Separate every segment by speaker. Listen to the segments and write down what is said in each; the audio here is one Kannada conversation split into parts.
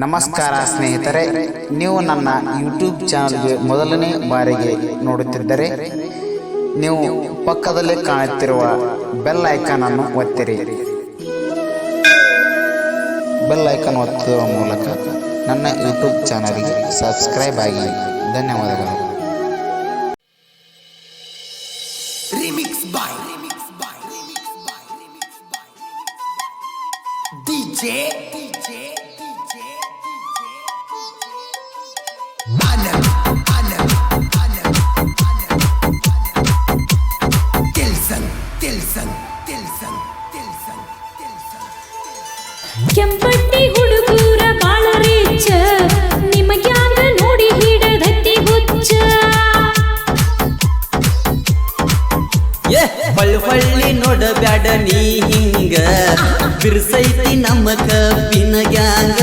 Speaker 1: ನಮಸ್ಕಾರ ಸ್ನೇಹಿತರೆ, ನೀವು ನನ್ನ ಯೂಟ್ಯೂಬ್ ಚಾನಲ್ಗೆ ಮೊದಲನೇ ಬಾರಿಗೆ ನೋಡುತ್ತಿದ್ದರೆ, ನೀವು ಪಕ್ಕದಲ್ಲಿ ಕಾಣುತ್ತಿರುವ ಬೆಲ್ ಐಕಾನ್ ಅನ್ನು ಒತ್ತಿರಿ ಬೆಲ್ ಐಕಾನ್ ಒತ್ತುವ ಮೂಲಕ ನನ್ನ ಯೂಟ್ಯೂಬ್ ಚಾನಲ್ಗೆ ಸಬ್ಸ್ಕ್ರೈಬ್ ಆಗಿ ಧನ್ಯವಾದಗಳು
Speaker 2: Yeah.
Speaker 3: ಕೆಂಪಟ್ಟಿ ಹುಡುಗೂರ ನೋಡಿ
Speaker 4: ನೋಡಬ್ಯಾಡ ನೀ ಹಿಂಗ. ಬಿರ್ಸೈತಿ ನಮ್ಮ ಕಬ್ಬಿನ ಗ್ಯಾಂಗ.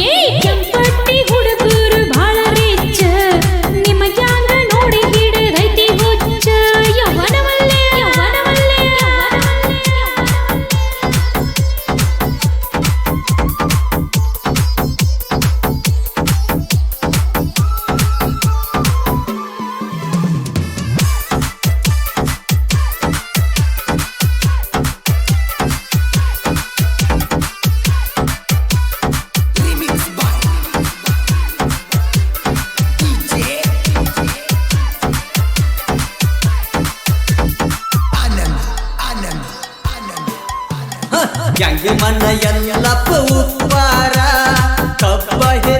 Speaker 4: রে ಹೆಂಗ ಮನ ಎಲ್ಲ ಪೂತ್ವಾರ ಕಪ್ಪ ಕಬ್ಬ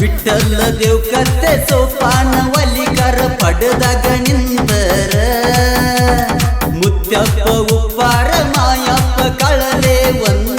Speaker 3: ವಿಠಲ ದೇವ್
Speaker 4: ಕತ್ತೆ ಸೋಪಾನ ವಲಿಕರ ಪಡೆದಾಗ
Speaker 3: ನಿಂದರ. ಮುತ್ತಪ್ಪ ಉಪ್ಪಾರ
Speaker 2: ಮಾಯಪ್ಪ
Speaker 4: ಕಳಲೆ ಒಂದು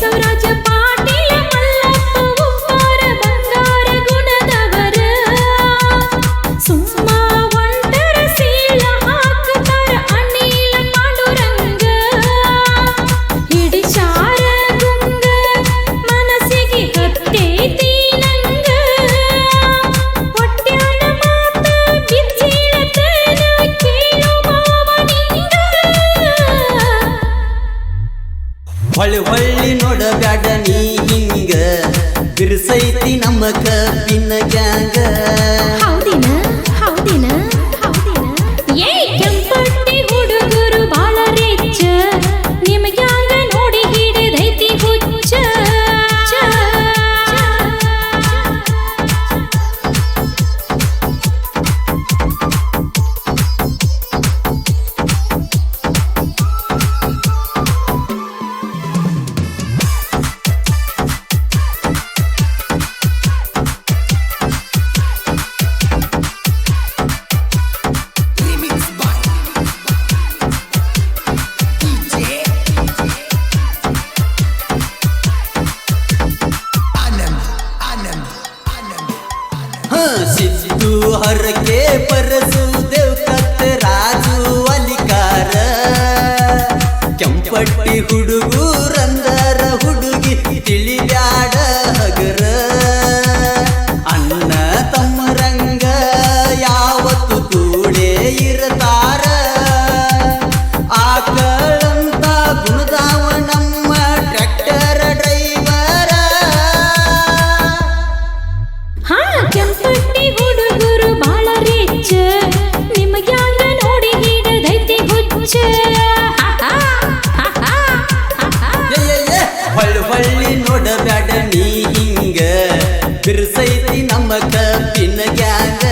Speaker 4: सौराज्य ಪರಸು ದೇವ್ ಕತ್ ರಾಜು ಅಲಿಕಾರ. ಕೆಂಪಟ್ಟಿ ಹುಡುಗೂರಂದರ ನೋಡಬ್ಯಾಡ ನೀ ಹಿಂಗ. ಬಿರ್ಸೈತಿ ನಮ್ಮ ಕಬ್ಬಿನ ಗ್ಯಾಂಗ.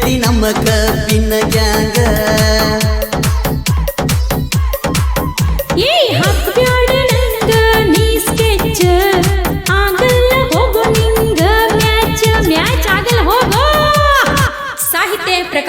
Speaker 4: ಬಿರ್ಸೈತಿ ನಮ್ಮ ಕಬ್ಬಿನ ಗ್ಯಾಂಗ.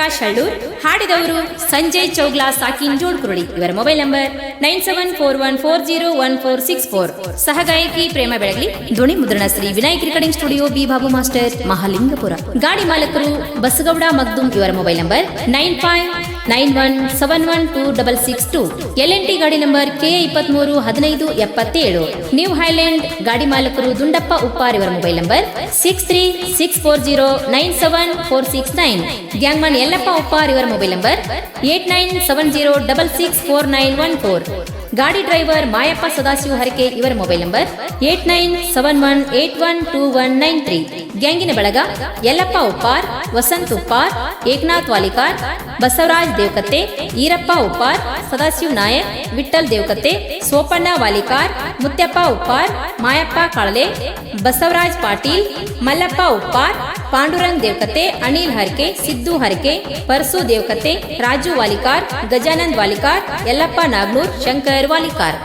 Speaker 3: ಪ್ರಕಾಶ್ ಹಳ್ಳೂರ್ ಹಾಡಿದವರು ಸಂಜಯ್ ಚೌಗ್ಲಾ, ಸಾಕಿನ್ ಜೋಡ್ಕುರುಳಿ. ಇವರ mobile number nine seven four one four zero one four six four. ಸಹಗಾಯಕಿ Prema Belagali, ಧ್ವನಿ ಮುದ್ರಣ Shri Vinayak recording studio B Babu master Mahalingapur. ಗಾಡಿ ಮಾಲಕರು ಬಸಗೌಡ ಮಗ್ದುಂ ಇವರ mobile number nine five nine one seven one two double six two. L N T ಗಾಡಿ ನಂಬರ್ ಕೆ ಇಪ್ಪತ್ಮೂರು ಹದಿನೈದು ಎಪ್ಪತ್ತೇಳು. ನ್ಯೂ ಹೈಲ್ಯಾಂಡ್ ಗಾಡಿ ಮಾಲಕರು ದುಂಡಪ್ಪ ಉಪ್ಪಾರ್ ಇವರ mobile number six three six four zero nine seven four six nine gangman Yallappa Uppar ಇವರ mobile number eight nine seven zero double six four nine one four ಗಾಡಿ ಡ್ರೈವರ್ ಮಾಯಪ್ಪ ಸದಾಶಿವ ಹರಕೆ, ಇವರ mobile number eight nine seven one eight one two one nine three. ಗ್ಯಾಂಗಿನ ಬಳಗ, ಯಲ್ಲಪ್ಪ ಉಪ್ಪಾರ್, ವಸಂತ್ ಉಪ್ಪಾರ್, ಏಕನಾಥ್ ವಾಲಿಕಾರ್, ಬಸವರಾಜ್ ದೇವಕತ್ತೆ, ಈರಪ್ಪ ಉಪ್ಪಾರ್, ಸದಾಶಿವ್ ನಾಯಕ್ ವಿಠಲ್ ದೇವಕತ್ತೆ, ಸೋಪಣ್ಣ ವಾಲಿಕಾರ್, ಮುತ್ಯಪ್ಪ ಉಪ್ಪಾರ್, ಮಾಯಪ್ಪ ಕಾಳಲೆ, ಬಸವರಾಜ್ ಪಾಟೀಲ್, ಮಲ್ಲಪ್ಪ ಉಪ್ಪಾರ್ ಪಾಂಡುರಂಗ್ ದೇವಕತೆ, ಅನಿಲ್ ಹರ್ಕೆ, ಸಿದ್ದು ಹರ್ಕೆ, ಪರ್ಸು ದೇವಕತೆ, ರಾಜು ವಾಲಿಕಾರ್, ಗಜಾನಂದ್ ವಾಲಿಕಾರ್, ಯಲ್ಲಪ್ಪ ನಾಗ್ನೂರ್, ಶಂಕರ್ ವಾಲಿಕಾರ್.